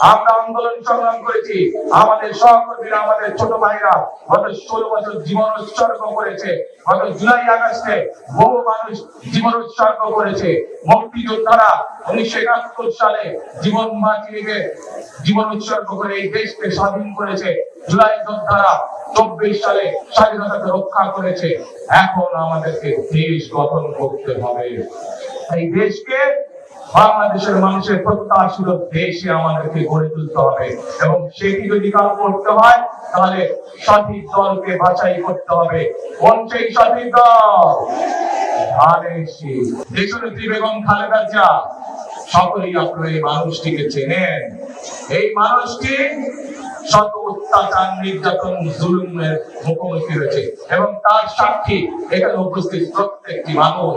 আমরা আন্দোলন সংগ্রাম করেছি। আমাদের সহকর্মীরা, আমাদের ছোট ভাইরা গত ষোলো বছর জীবন উৎসর্গ করেছে। গত জুলাই আগস্টে বহু মানুষ জীবন উৎসর্গ করেছে। মুক্তিযোদ্ধারা উনিশশো একাত্তর সালে জীবন বাঁচিয়ে জীবন উৎসর্গ করে এই দেশকে স্বাধীন করেছে। জুলাই যোদ্ধারা চব্বিশ সালে স্বাধীনতাকে রক্ষা করেছে। এখন আমাদেরকে দেশ গঠন করতে হবে। এই দেশকে বাংলাদেশের মানুষের প্রত্যাশিত দেশে আমাদেরকে গড়ে তুলতে হবে। এবং সেটি যদি কাজ করতে হয়, তাহলে সঠিক দলকে বাছাই করতে হবে। কোন সেই সঠিক দল। দেশনেত্রী বেগম খালেদা জিয়া, সকলেই এই মানুষটিকে চেনেন। এই মানুষটি শত অত্যাচার, নির্যাতন, জুলুমের মুখোমুখি হয়েছে। এবং তার সাক্ষী এখানে উপস্থিত প্রত্যেকটি মানুষ।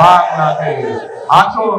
বাংলাদেশ। আসুন,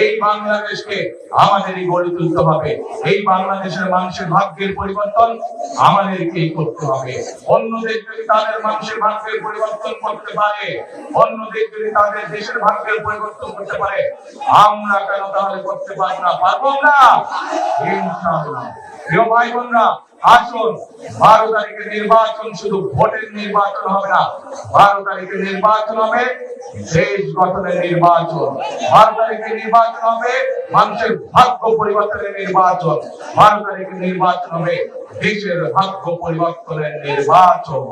এই বাংলাদেশকে আমাদেরই গড়ে তুলতে হবে। এই বাংলাদেশের মানুষের ভাগ্যের পরিবর্তন আমাদেরকেই করতে হবে। অন্য দেশ যদি তাদের মানুষের ভাগ্যের পরিবর্তন করতে পারে, অন্য দেশ যদি তাদের দেশের ভাগ্যের পরিবর্তন করতে পারে, আমরা কেন তাহলে করতে পারব না? পারব না ইনশাআল্লাহ। প্রিয় ভাই বোনরা আসুন বারো তারিখে নির্বাচন, শুধু ভোটের নির্বাচন হবে না। বারো তারিখে নির্বাচন হবে, দেশ গঠনের নির্বাচন। বারো তারিখে নির্বাচন হবে, মানুষের ভাগ্য পরিবর্তনের নির্বাচন। বারো তারিখে নির্বাচন হবে, দেশের ভাগ্য পরিবর্তনের নির্বাচন।